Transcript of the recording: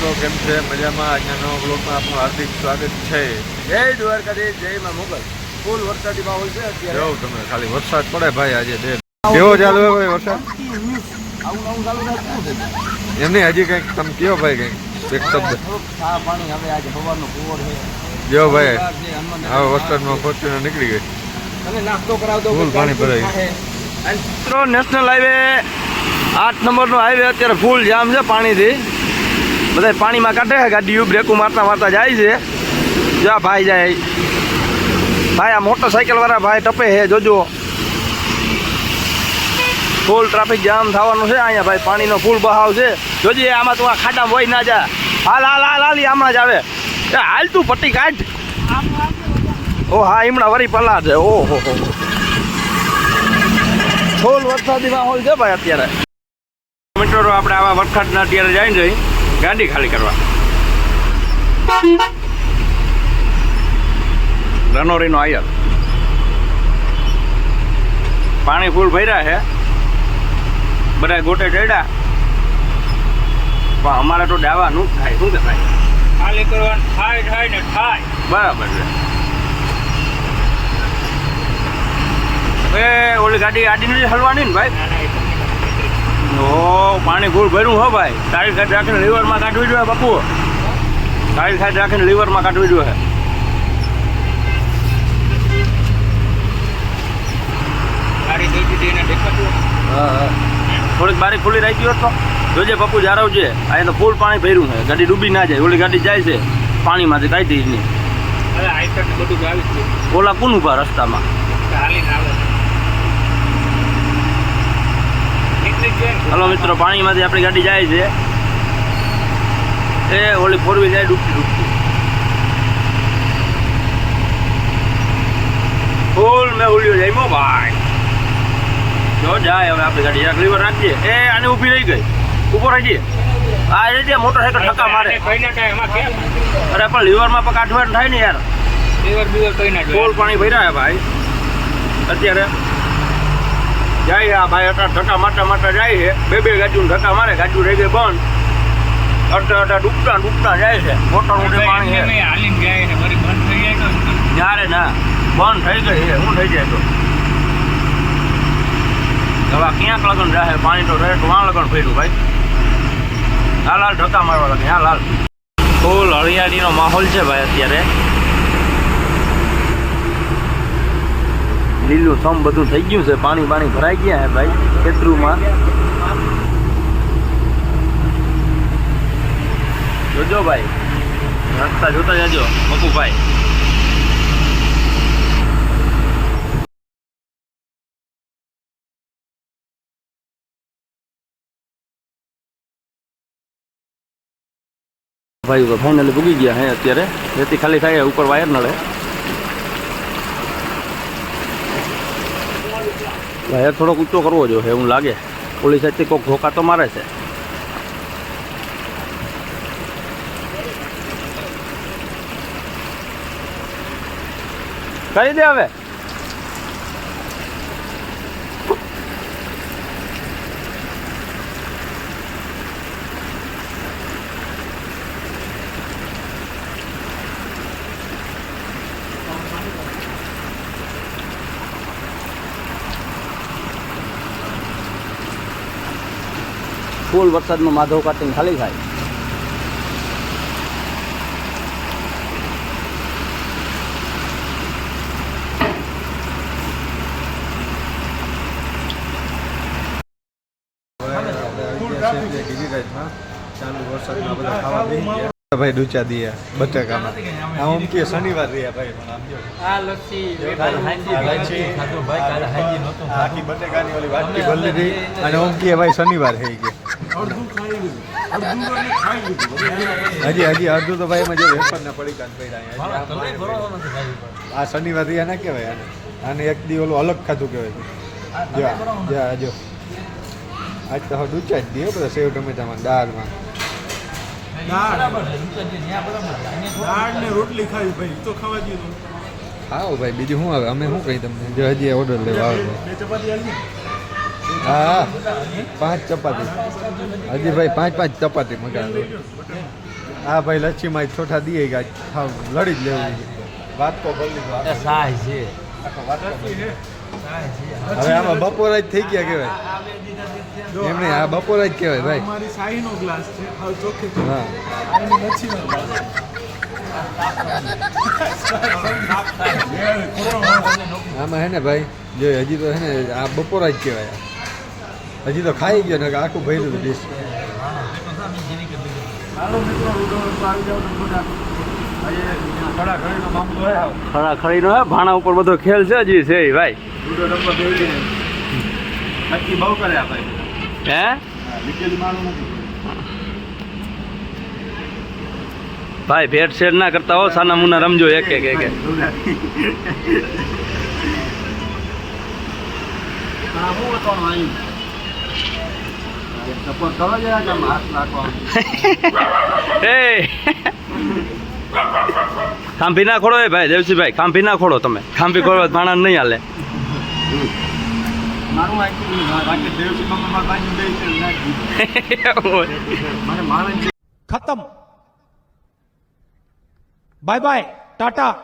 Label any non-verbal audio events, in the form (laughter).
મિત્રો કેમ છે? મજામાં? આજના નવા બ્લોગમાં આપનું હાર્દિક સ્વાગત છે. જય દ્વારકાધીશ જય માં મોગલ. ફૂલ વરસાદી માહોલ છે અત્યારે. જો તમે ખાલી વરસાદ પડે ભાઈ આજે બે. કેવો ચાલુ હોય ભાઈ વરસાદ? આવું આવું ચાલુ થાય છે એમ નહીં હજી કંઈક તમે કયો ભાઈ કંઈક એક શબ્દ. પાણી હવે આજે હવાનો કુવર છે. જો ભાઈ હવે વરસાદમાં ફોર્ચ્યુનર નીકળી ગઈ. તમે નાસ્તો કરાવ દો ફૂલ પાણી ભરાય. મિત્રો નેશનલ હાઈવે આઠ નંબરનો હાઈવે અત્યારે ફૂલ જામ છે પાણીથી. બધા પાણીમાં કાઢે છે, ગાડીઓ બ્રેકો મારતા મારતા જાય છે. જા ભાઈ જાય. ભાઈ આ મોટરસાઇકલ વાળા ભાઈ ટપે છે, જોજો. ફૂલ ટ્રાફિક જામ થવાનું છે અહીંયા ભાઈ, પાણીનો ફૂલ બહાવ છે. જોજે આમાં તું આ ખાડામાં વહી ના જા. હાલ હાલ હાલ હાલ હમણાં જ આવે. હાલ તું પટ્ટી કાઢ. ઓ, હા હમણાં વરી પલા છે. ઓહો હો ફૂલ વરસાદી માહોલ છે ભાઈ અત્યારે. મિત્રો, આપણે આવા વરસાદના અત્યારે જઈને જઈ. ગાડી ખાલી કરવા. રનોરીનો આયર. પાણી ફૂલ ભર્યા છે. બધા ગોટે ચડ્યા. પણ અમારે તો દાવાનું જ થાય. શું થાય? ખાલી કરવાનું થાય થાય ને થાય. બરાબર છે. એ ઓલી ગાડી આડી નથી હલવાની ને ભાઈ ઓ પાણી ફૂલ ભર્યું હો ભાઈ. તારી ખાટ રાખીને લીવરમાં કાઢવી જોઈએ બાપુ. તારી ખાટ રાખીને લીવરમાં કાઢવી જોઈએ. થોડીક બારી ખુલ્લી રાખી હોત તો. જોજે પપ્પુ જારવજે અહીંયા તો ફૂલ પાણી ભર્યું છે. ગાડી ડૂબી ના જાય. ઓલી ગાડી જાય છે. પાણીમાંથી કાઢી જ નહીં ઓલા કોણ ઊભા રસ્તામાં હાલીને આવે નીકળી જ જાય ને હલો મિત્રો પાણીમાંથી આપણી ગાડી જાય છે. એ ઓલી ફોર વ્હીલ જાય ડૂબતી ડૂબતી. ફૂલ મેં ઉલ્યો જાય ભાઈ. જો જાય હવે આપણી ગાડી. જરાક લીવર રાખીએ. એ આને ઊભી રહી ગઈ. ઊભો રહી જઈએ આ એ રીતે મોટરસાઇકલ ઠક્કા મારે. અરે પણ લીવરમાં પણ આઠવાડ થાય ને યાર. લીવર બીવર કઈ ના ફૂલ પાણી ભર્યા ભાઈ. અત્યારે જાય આ ભાઈ અત્યારે ધક્કા મારતા મારતા જાય છે. બે બે ગાજુ ધક્કા મારે ગાજુ રહી ગઈ બંધ. અડધા અડધા ડૂબતા ડૂબતા જાય છે. મોટર મોટી પાણી છે. હાલીને જાય ને વળી બંધ થઈ જાય તો જ્યારે ના બંધ થઈ ગઈ છે. શું થઈ જાય તો? હવે ક્યાંક લગન જાય પાણી તો તો વાં લગન ફર્યું ભાઈ? હાલ હાલ ધક્કા મારવા લાગે. હાલ હાલ. ફૂલ હરિયાળીનો માહોલ છે ભાઈ અત્યારે. લીલું સમ બધું થઈ ગયું છે. પાણી પાણી ભરાઈ ગયા હે ભાઈ, ખેતરુમાં. જોજો ભાઈ. રસ્તા જોતા જાજો, મકુભાઈ. ભાઈ ફાઇનલી ભૂગી ગયા હે અત્યારે. જેથી ખાલી થાય, ઉપર વાયર નડે. વાયર થોડોક ઊંચો કરવો જોઈએ, એવું લાગે. પોલીસ સાઈડથી કોઈક ધોકા તો મારે છે. કરી દે હવે. ફૂલ વરસાદમાં માધવ કાટીને ખાલી થાય. ચાલુ વરસાદમાં ભાઈ ડૂચા દિયા બટાકામાં. આ ઓમ કે શનિવાર રહ્યા ભાઈ પણ આમ જો. આ લસ્સી આખી બટાકાની ઓલી વાટકી ભરલી રહી અને ઓમ કે ભાઈ શનિવાર થઈ ગયો. હજી હજી અડધું તો ભાઈ એમાં જે વેફર ના પડીકા ને પડ્યા. આ શનિવાર રહ્યા ના કહેવાય આને. આને એક દી ઓલું અલગ ખાધું કહેવાય. જો જો આજ તો હવે ડૂચા જ દે બધા સેવ ટમેટામાં દાળમાં. દાળ ને રોટલી ખાવી ભાઈ તો ખાવા દઈએ હા ભાઈ બીજું શું આવે? અમે શું કહી તમને? જો હજી ઓર્ડર લેવા આવે બે ચપાતી આવી હા પાંચ ચપાતી. હજી ભાઈ પાંચ પાંચ ચપાતી મગાવે હા ભાઈ લચ્છીમાં છોટા દીએ ગયા લડી જ લેવું વાત તો કરી લીધો સાય છે. હવે આમાં બપોર જ થઈ ગયા કહેવાય. એમ નહીં આ બપોર જ કહેવાય ભાઈ. અમારી શાહીનો ગ્લાસ છે. હાલ ચોખ્ખી હા. આમાં હે ને ભાઈ જો હજી તો હે ને આ બપોર જ કહેવાય. હજી તો ખાઈ ગયો ને આખું ભર્યું ડીશ ખરા ખરીનો નો ભાણા ઉપર બધો ખેલ છે હજી છે ભાઈ. હે? ભાઈ ભેટ શેર ના કરતા હો સાના મુના રમજો એક એક એક એક. (laughs) એ. ખાંભી ના ખોડો એ ભાઈ દેવજીભાઈ ખાંભી ના ખોડો તમે. ખાંભી ખોડો ભાણા નહીં હાલે. ખતમ. Bye bye tata.